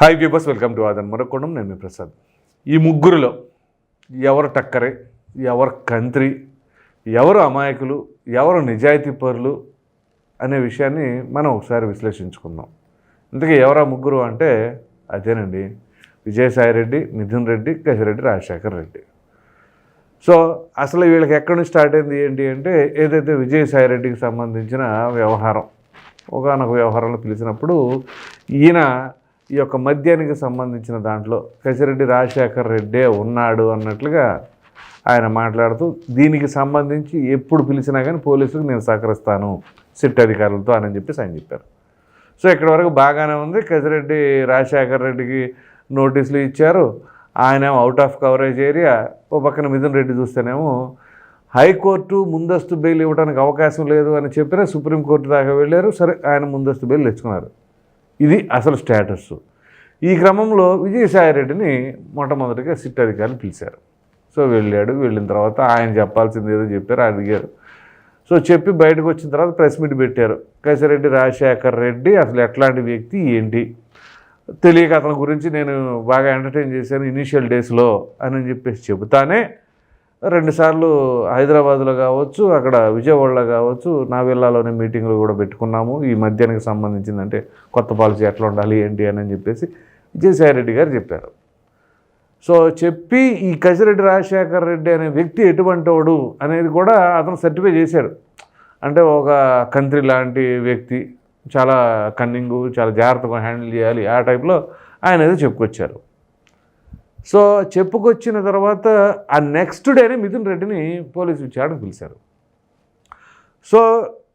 Hi viewers welcome to ఆదన్ మరొకడం నేను ప్రసాద్ ఈ ముగ్గురులో ఎవరు టక్కరే ఎవరు కంత్రి ఎవరు అమాయకులు ఎవరు నిజాయితీ పరులు అనే విషయాన్ని మనం ఒకసారి విశ్లేషించుకుందాం. ఇంతకీ ఎవరా ముగ్గురు అంటే అదేనండి విజయసాయి రెడ్డి మిథున్ రెడ్డి కసిరెడ్డి రాజశేఖర్ రెడ్డి. సో అసలు వీళ్ళకి ఎక్కడి నుంచి స్టార్ట్ అయింది ఏంటి అంటే ఏదైతే విజయసాయిరెడ్డికి సంబంధించిన వ్యవహారం ఒకనొక వ్యవహారంలో పిలిచినప్పుడు ఈయన ఈ యొక్క మద్యానికి సంబంధించిన దాంట్లో కసిరెడ్డి రాజశేఖర్ రెడ్డే ఉన్నాడు అన్నట్లుగా ఆయన మాట్లాడుతూ దీనికి సంబంధించి ఎప్పుడు పిలిచినా కానీ పోలీసులకు నేను సహకరిస్తాను. సిట్ అధికారులతో అని చెప్పేసి ఆయన చెప్పారు. సో ఇక్కడ వరకు బాగానే ఉంది. కసిరెడ్డి రాజశేఖర్ రెడ్డికి నోటీసులు ఇచ్చారు. ఆయన అవుట్ ఆఫ్ కవరేజ్ ఏరియా ఓ పక్కన మిథున్ రెడ్డి చూస్తేనేమో హైకోర్టు ముందస్తు బెయిల్ ఇవ్వడానికి అవకాశం లేదు అని చెప్పినా సుప్రీంకోర్టు దాకా వెళ్ళారు. సరే ఆయన ముందస్తు బెయిల్ తెచ్చుకున్నారు. ఇది అసలు స్టేటస్. ఈ క్రమంలో విజయసాయి రెడ్డిని మొట్టమొదటిగా సిట్ అధికారులు పిలిచారు. సో వెళ్ళాడు. వెళ్ళిన తర్వాత ఆయన చెప్పాల్సింది ఏదో చెప్పారు అడిగారు. సో చెప్పి బయటకు వచ్చిన తర్వాత ప్రెస్ మీట్ పెట్టారు. కసిరెడ్డి రాజశేఖర్ రెడ్డి అసలు ఎట్లాంటి వ్యక్తి ఏంటి? తెలియక అతని గురించి నేను బాగా ఎంటర్టైన్ చేశాను ఇనీషియల్ డేస్లో అని చెప్పేసి చెబుతానే రెండుసార్లు హైదరాబాద్లో కావచ్చు అక్కడ విజయవాడలో కావచ్చు నావిల్లాలోనే మీటింగ్లు కూడా పెట్టుకున్నాము. ఈ మధ్యానికి సంబంధించిందంటే కొత్త పాలసీ ఎట్లా ఉండాలి ఏంటి అని చెప్పేసి విజయసాయి రెడ్డి గారు చెప్పారు. సో చెప్పి ఈ కసిరెడ్డి రాజశేఖర్ రెడ్డి అనే వ్యక్తి ఎటువంటి వాడు అనేది కూడా అతను సర్టిఫై చేశాడు. అంటే ఒక కంత్రి లాంటి వ్యక్తి చాలా కన్నింగు చాలా జాగ్రత్తగా హ్యాండిల్ చేయాలి ఆ టైప్లో ఆయన ఏదో చెప్పుకొచ్చారు. సో చెప్పుకొచ్చిన తర్వాత ఆ నెక్స్ట్ డేనే మిథున్ రెడ్డిని పోలీసు విచారణకు పిలిచారు. సో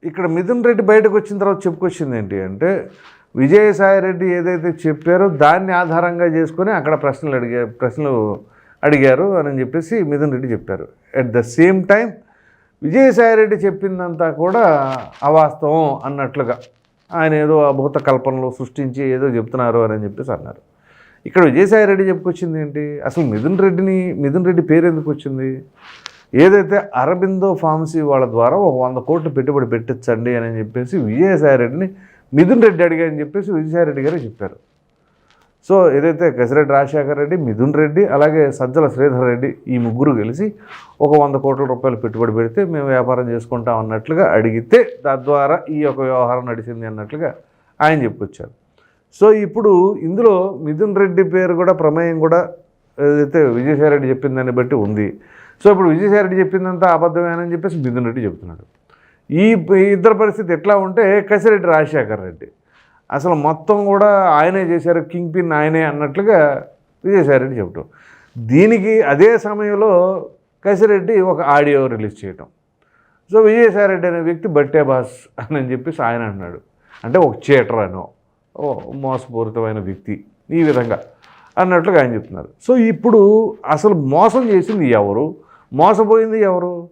ఇక్కడ మిథున్ రెడ్డి బయటకు వచ్చిన తర్వాత చెప్పుకొచ్చింది ఏంటి అంటే విజయసాయి రెడ్డి ఏదైతే చెప్పారో దాన్ని ఆధారంగా చేసుకొని అక్కడ ప్రశ్నలు అడిగా ప్రశ్నలు అడిగారు అని చెప్పేసి మిథున్ రెడ్డి చెప్పారు. At the same time Vijayasai Reddy చెప్పిందంతా కూడా అవాస్తవం అన్నట్లుగా. ఆయన ఏదో అభూత కల్పనలు సృష్టించి ఏదో చెప్తున్నారు అని చెప్పేసి అన్నారు. ఇక్కడ విజయసాయి రెడ్డి చెప్పుకొచ్చింది ఏంటి? అసలు మిథున్ రెడ్డిని మిథున్ రెడ్డి పేరు ఎందుకు వచ్చింది? ఏదైతే అరబిందో ఫార్మసీ వాళ్ళ ద్వారా ఒక వంద కోట్లు పెట్టుబడి పెట్టించండి అని చెప్పేసి విజయసాయి రెడ్డిని మిథున్ రెడ్డి అడిగా అని చెప్పేసి విజయసాయి రెడ్డి గారు చెప్పారు. సో ఏదైతే గసిరెడ్డి రాజశేఖర్ రెడ్డి మిథున్ రెడ్డి అలాగే సజ్జల శ్రీధర్ రెడ్డి ఈ ముగ్గురు కలిసి ఒక వంద కోట్ల రూపాయలు పెట్టుబడి పెడితే మేము వ్యాపారం చేసుకుంటాం అన్నట్లుగా అడిగితే తద్వారా ఈ యొక్క వ్యవహారం నడిచింది అన్నట్లుగా ఆయన చెప్పుకొచ్చారు. సో ఇప్పుడు ఇందులో మిథున్ రెడ్డి పేరు కూడా ప్రమేయం కూడా ఏదైతే విజయసాయి రెడ్డి చెప్పిన దాన్ని బట్టి ఉంది. సో ఇప్పుడు విజయసాయి రెడ్డి చెప్పిందంతా అబద్ధమేనని చెప్పేసి మిథున్ రెడ్డి చెప్తున్నాడు. ఈ ఇద్దరు పరిస్థితి ఎట్లా ఉంటే కసిరెడ్డి రాజశేఖర్ రెడ్డి. అసలు మొత్తం కూడా ఆయనే చేశారు కింగ్ పిన్ ఆయనే అన్నట్లుగా విజయసాయి రెడ్డి చెప్పటం. దీనికి అదే సమయంలో కసిరెడ్డి ఒక ఆడియో రిలీజ్ చేయటం. సో విజయసాయి రెడ్డి అనే వ్యక్తి బట్టే బాస్ అని చెప్పేసి ఆయన అన్నాడు అంటే ఒక చీటర్ అనో. ఓ మోసపూరితమైన వ్యక్తి ఈ విధంగా అన్నట్లుగా ఆయన చెప్తున్నారు. సో ఇప్పుడు అసలు మోసం చేసింది ఎవరు? మోసపోయింది ఎవరు?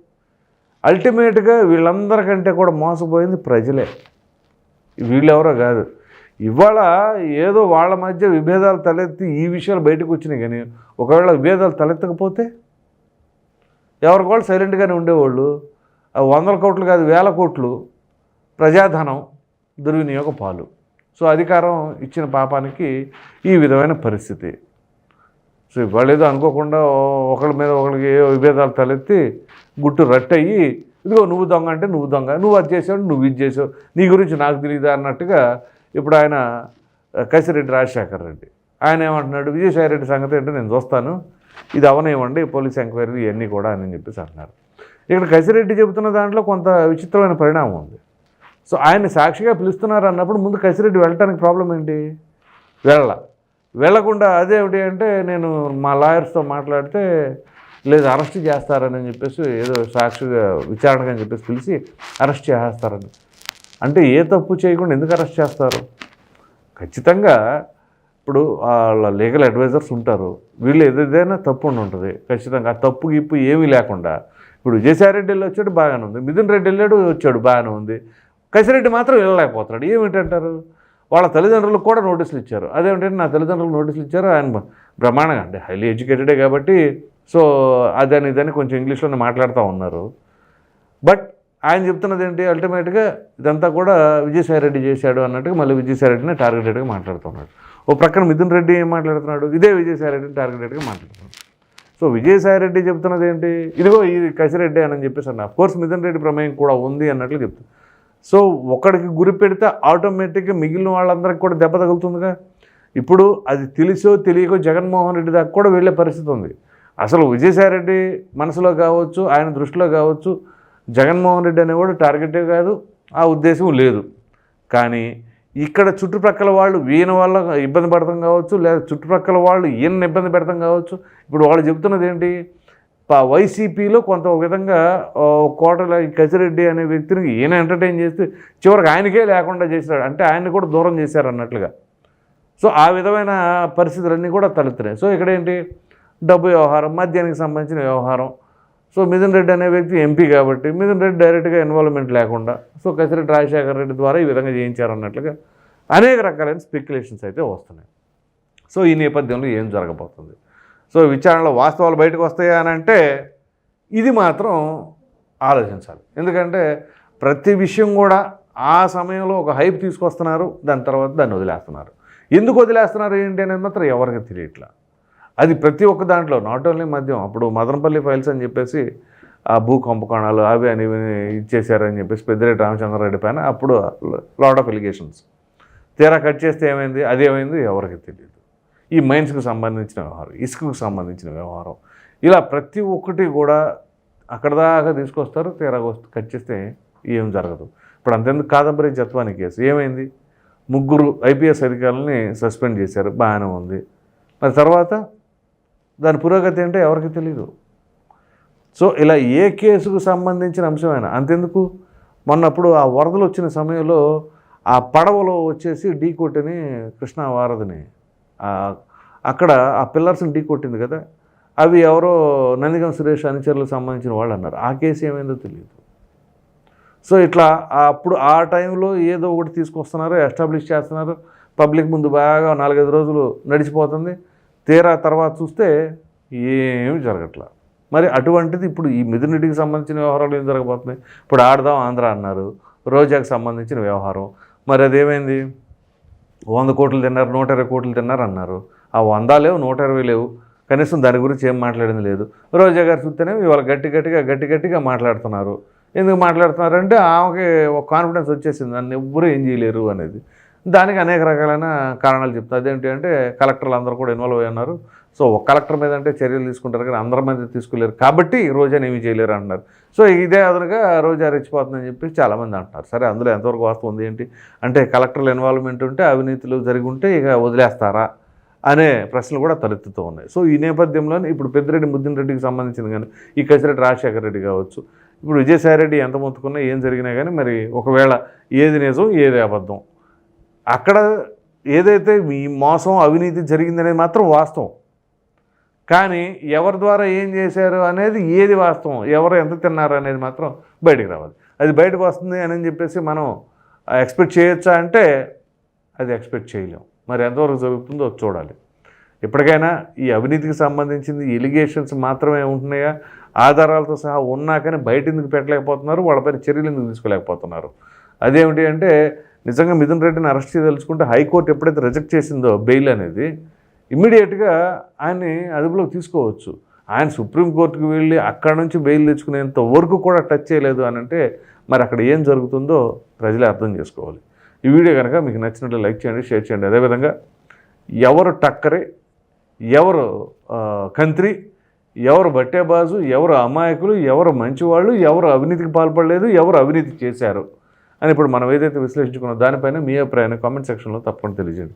అల్టిమేట్గా వీళ్ళందరికంటే కూడా మోసపోయింది ప్రజలే. వీళ్ళెవరో కాదు. ఇవాళ ఏదో వాళ్ళ మధ్య విభేదాలు తలెత్తి ఈ విషయాలు బయటకు వచ్చినాయి కానీ ఒకవేళ విభేదాలు తలెత్తకపోతే ఎవరికి వాళ్ళు సైలెంట్గానే ఉండేవాళ్ళు. వందల కోట్లు కాదు వేల కోట్లు ప్రజాధనం దుర్వినియోగ పాలు. సో అధికారం ఇచ్చిన పాపానికి ఈ విధమైన పరిస్థితి. సో ఇవాళ అనుకోకుండా ఒకళ్ళ మీద ఒకళ్ళకి ఏ విభేదాలు తలెత్తి గుట్టు రట్టయ్యి ఇదిగో నువ్వు దొంగ అంటే నువ్వు దొంగ నువ్వు అది చేసావు నువ్వు ఇది చేసావు నీ గురించి నాకు తెలియదా? అన్నట్టుగా ఇప్పుడు ఆయన కసిరెడ్డి రాజశేఖర్ రెడ్డి. ఆయన ఏమంటున్నాడు విజయసాయి రెడ్డి సంగతి ఏంటో నేను చూస్తాను ఇది అవనివ్వండి పోలీస్ ఎంక్వైరీ ఇవన్నీ కూడా అని చెప్పేసి అంటున్నారు. ఇక్కడ కసిరెడ్డి చెబుతున్న దాంట్లో కొంత విచిత్రమైన పరిణామం ఉంది. సో ఆయన సాక్షిగా పిలుస్తున్నారు అన్నప్పుడు ముందు కసిరెడ్డి వెళ్ళటానికి ప్రాబ్లం ఏంటి? వెళ్ళ. వెళ్ళకుండా అదేమిటి అంటే నేను మా లాయర్స్తో మాట్లాడితే లేదు అరెస్ట్ చేస్తారని చెప్పేసి ఏదో సాక్షిగా విచారణకు అని చెప్పేసి పిలిచి అరెస్ట్ చేసేస్తారని. అంటే ఏ తప్పు చేయకుండా ఎందుకు అరెస్ట్ చేస్తారు? ఖచ్చితంగా ఇప్పుడు వాళ్ళ లీగల్ అడ్వైజర్స్ ఉంటారు. వీళ్ళు ఏదైనా తప్పు ఉండి ఉంటుంది. ఖచ్చితంగా ఆ తప్పు గిప్పు ఏమీ లేకుండా. ఇప్పుడు విజయసాయి రెడ్డి వెళ్ళి వచ్చాడు బాగానే ఉంది. మిథున్ రెడ్డి వెళ్ళాడు వచ్చాడు బాగానే ఉంది. కసిరెడ్డి మాత్రం వెళ్ళలేకపోతున్నాడు. ఏమిటంటారు? వాళ్ళ తల్లిదండ్రులకు కూడా నోటీసులు ఇచ్చారు. అదేమిటంటే నా తల్లిదండ్రులు నోటీసులు ఇచ్చారు. ఆయన బ్రహ్మాండంగా అంటే హైలీ ఎడ్యుకేటెడే కాబట్టి సో అదని ఇదని కొంచెం ఇంగ్లీష్లోనే మాట్లాడుతూ ఉన్నారు. బట్ ఆయన చెప్తున్నది ఏంటి? అల్టిమేట్గా ఇదంతా కూడా విజయసాయి రెడ్డి చేశాడు అన్నట్టుగా మళ్ళీ విజయసాయిరెడ్డిని టార్గెటెడ్గా మాట్లాడుతున్నాడు. ఓ ప్రక్కన మిథున్ రెడ్డి ఏం మాట్లాడుతున్నాడు? ఇదే విజయసాయిరెడ్డిని టార్గెటెడ్గా మాట్లాడుతున్నాడు. సో విజయసాయి రెడ్డి చెప్తున్నది ఏంటి? ఇదిగో ఇది కసిరెడ్డి అని చెప్పేసి అన్న. కోర్స్ మిథున్ రెడ్డి ప్రమేయం కూడా ఉంది అన్నట్లు చెప్తుంది సో ఒకడికి గురి పెడితే ఆటోమేటిక్గా మిగిలిన వాళ్ళందరికీ కూడా దెబ్బ తగులుతుందిగా. ఇప్పుడు అది తెలిసో తెలియకో జగన్మోహన్ రెడ్డి దాకా కూడా వెళ్ళే పరిస్థితి ఉంది. అసలు విజయసాయి రెడ్డి మనసులో కావచ్చు ఆయన దృష్టిలో కావచ్చు జగన్మోహన్ రెడ్డి అనేవాడు టార్గెటే కాదు ఆ ఉద్దేశం లేదు. కానీ ఇక్కడ చుట్టుప్రక్కల వాళ్ళు ఈయన వల్ల ఇబ్బంది పడతాం కావచ్చు లేదా చుట్టుప్రక్కల వాళ్ళు ఈయన ఇబ్బంది పెడతాం కావచ్చు. ఇప్పుడు వాళ్ళు చెబుతున్నది ఏంటి? వైసీపీలో కొంత ఒక విధంగా కోటల ఈ కసిరెడ్డి అనే వ్యక్తిని ఈయన ఎంటర్టైన్ చేస్తే చివరికి ఆయనకే లేకుండా చేశాడు. అంటే ఆయన్ని కూడా దూరం చేశారు అన్నట్లుగా. సో ఆ విధమైన పరిస్థితులన్నీ కూడా తలెత్తున్నాయి. సో ఇక్కడ ఏంటి? డబ్బు వ్యవహారం మద్యానికి సంబంధించిన వ్యవహారం. సో మిథున్ రెడ్డి అనే వ్యక్తి ఎంపీ కాబట్టి మిథున్ రెడ్డి డైరెక్ట్గా ఇన్వాల్వ్మెంట్ లేకుండా సో కసిరెడ్డి రాజశేఖర రెడ్డి ద్వారా ఈ విధంగా చేయించారు అన్నట్లుగా అనేక రకాలైన స్పెక్యులేషన్స్ అయితే వస్తున్నాయి. సో ఈ నేపథ్యంలో ఏం జరగబోతుంది? సో విచారణలో వాస్తవాలు బయటకు వస్తాయా అని అంటే ఇది మాత్రం ఆలోచించాలి. ఎందుకంటే ప్రతి విషయం కూడా ఆ సమయంలో ఒక హైప్ తీసుకొస్తున్నారు దాని తర్వాత దాన్ని వదిలేస్తున్నారు. ఎందుకు వదిలేస్తున్నారు ఏంటి అనేది మాత్రం ఎవరికి తెలియట్లా. అది ప్రతి ఒక్క దాంట్లో నాట్ ఓన్లీ మద్యం అప్పుడు మదనపల్లి ఫైల్స్ అని చెప్పేసి ఆ భూ కుంభకోణాలు అవి అని ఇచ్చేసారని చెప్పేసి పెద్దిరెడ్డి రామచంద్రారెడ్డి పైన అప్పుడు లాట్ ఆఫ్ ఎలిగేషన్స్ తీరా కట్ చేస్తే ఏమైంది అదేమైంది ఎవరికి తెలియదు. ఈ మైన్స్కి సంబంధించిన వ్యవహారం ఇసుకకు సంబంధించిన వ్యవహారం. ఇలా ప్రతి ఒక్కటి కూడా అక్కడ దాకా తీసుకొస్తారు తీరా కట్ చేస్తే ఏం జరగదు. ఇప్పుడు అంతెందుకు కాదంబరి జత్వాని కేసు ఏమైంది? ముగ్గురు ఐపీఎస్ అధికారులని సస్పెండ్ చేశారు బాగానే ఉంది. మరి తర్వాత దాని పురోగతి ఏంటో ఎవరికి తెలియదు సో ఇలా ఏ కేసుకు సంబంధించిన అంశమైనా అంతెందుకు? మొన్నప్పుడు ఆ వరదలు వచ్చిన సమయంలో ఆ పడవలో వచ్చేసి ఢీ కొట్టిని కృష్ణా వారధిని. అక్కడ ఆ పిల్లర్స్ని ఢీ కొట్టింది కదా అవి ఎవరో నందిగం సురేష్ అనుచరులకు సంబంధించిన వాళ్ళు అన్నారు. ఆ కేసు ఏమైందో తెలియదు సో ఇట్లా అప్పుడు ఆ టైంలో ఏదో ఒకటి తీసుకొస్తున్నారు ఎస్టాబ్లిష్ చేస్తున్నారు. పబ్లిక్ ముందు బాగా నాలుగైదు రోజులు నడిచిపోతుంది. తీరా తర్వాత చూస్తే ఏమీ జరగట్లా. మరి అటువంటిది ఇప్పుడు ఈ మిథున్ సంబంధించిన వ్యవహారాలు ఏం జరగబోతున్నాయి? ఇప్పుడు ఆడదాం ఆంధ్ర అన్నారు. రోజాకి సంబంధించిన వ్యవహారం. మరి అదేమైంది? వంద కోట్లు తిన్నారు నూట ఇరవై కోట్లు తిన్నారు అన్నారు. ఆ వంద లేవు నూట ఇరవై లేవు. కనీసం దాని గురించి ఏం మాట్లాడింది లేదు. రోజా గారు చూస్తేనే ఇవాళ గట్టి గట్టిగా గట్టి గట్టిగా మాట్లాడుతున్నారు. ఎందుకు మాట్లాడుతున్నారంటే ఆమెకి ఒక కాన్ఫిడెన్స్ వచ్చేసింది. నన్ను ఎవ్వరూ ఏం చేయలేరు అనేది. దానికి అనేక రకాలైన కారణాలు చెప్తారు. అదేంటి అంటే కలెక్టర్లు అందరూ కూడా ఇన్వాల్వ్ అయ్యి ఉన్నారు. సో ఒక కలెక్టర్ మీద అంటే చర్యలు తీసుకుంటారు కానీ అందరి మీద తీసుకోలేరు కాబట్టి రోజాని ఏమీ చేయలేరు అంటున్నారు. సో ఇదే అదనగా రోజా రెచ్చిపోతుందని చెప్పి చాలామంది అంటున్నారు. సరే అందులో ఎంతవరకు వాస్తవం ఉంది ఏంటి? అంటే కలెక్టర్ల ఇన్వాల్వ్మెంట్ ఉంటే అవినీతులు జరిగి ఉంటే ఇక వదిలేస్తారా అనే ప్రశ్నలు కూడా తలెత్తుతూ ఉన్నాయి. సో ఈ నేపథ్యంలోనే ఇప్పుడు పెద్దిరెడ్డి ముద్దినరెడ్డికి సంబంధించింది కానీ ఈ కసిరెడ్డి రాజశేఖర రెడ్డి కావచ్చు ఇప్పుడు విజయసాయి రెడ్డి ఎంత మొత్తుకున్నా ఏం జరిగినా కానీ మరి ఒకవేళ ఏది నిజం ఏది అబద్ధం. అక్కడ ఏదైతే ఈ మోసం అవినీతి జరిగిందనేది మాత్రం వాస్తవం. కానీ ఎవరి ద్వారా ఏం చేశారు అనేది ఏది వాస్తవం? ఎవరు ఎంత తిన్నారు అనేది మాత్రం బయటికి రావాలి. అది బయటకు వస్తుంది అని చెప్పేసి మనం ఎక్స్పెక్ట్ చేయొచ్చా అంటే అది ఎక్స్పెక్ట్ చేయలేం. మరి ఎంతవరకు జరుగుతుందో చూడాలి. ఎప్పటికైనా ఈ అవినీతికి సంబంధించింది ఎలిగేషన్స్ మాత్రమే ఉంటున్నాయా? ఆధారాలతో సహా ఉన్నా కానీ బయట ఎందుకు పెట్టలేకపోతున్నారు? వాళ్ళపైన చర్యలు ఎందుకు తీసుకోలేకపోతున్నారు? అదేమిటి అంటే నిజంగా మిథున్ రెడ్డిని అరెస్ట్ చేయదలుచుకుంటే హైకోర్టు ఎప్పుడైతే రిజెక్ట్ చేసిందో బెయిల్ అనేది ఇమ్మీడియట్గా ఆయన్ని అదుపులోకి తీసుకోవచ్చు. ఆయన సుప్రీంకోర్టుకు వెళ్ళి అక్కడ నుంచి బెయిల్ తెచ్చుకునేంత వరకు కూడా టచ్ చేయలేదు అని అంటే మరి అక్కడ ఏం జరుగుతుందో ప్రజలే అర్థం చేసుకోవాలి. ఈ వీడియో కనుక మీకు నచ్చినట్లు లైక్ చేయండి షేర్ చేయండి. అదేవిధంగా ఎవరు టక్కరే ఎవరు కంత్రి ఎవరు బట్టేబాజు ఎవరు అమాయకులు ఎవరు మంచివాళ్ళు ఎవరు అవినీతికి పాల్పడలేదు ఎవరు అవినీతి చేశారు అని ఇప్పుడు మనం ఏదైతే విశ్లేషించుకున్నాం దానిపైన మీ అభిప్రాయాన్ని కామెంట్ సెక్షన్లో తప్పకుండా తెలియజేయండి.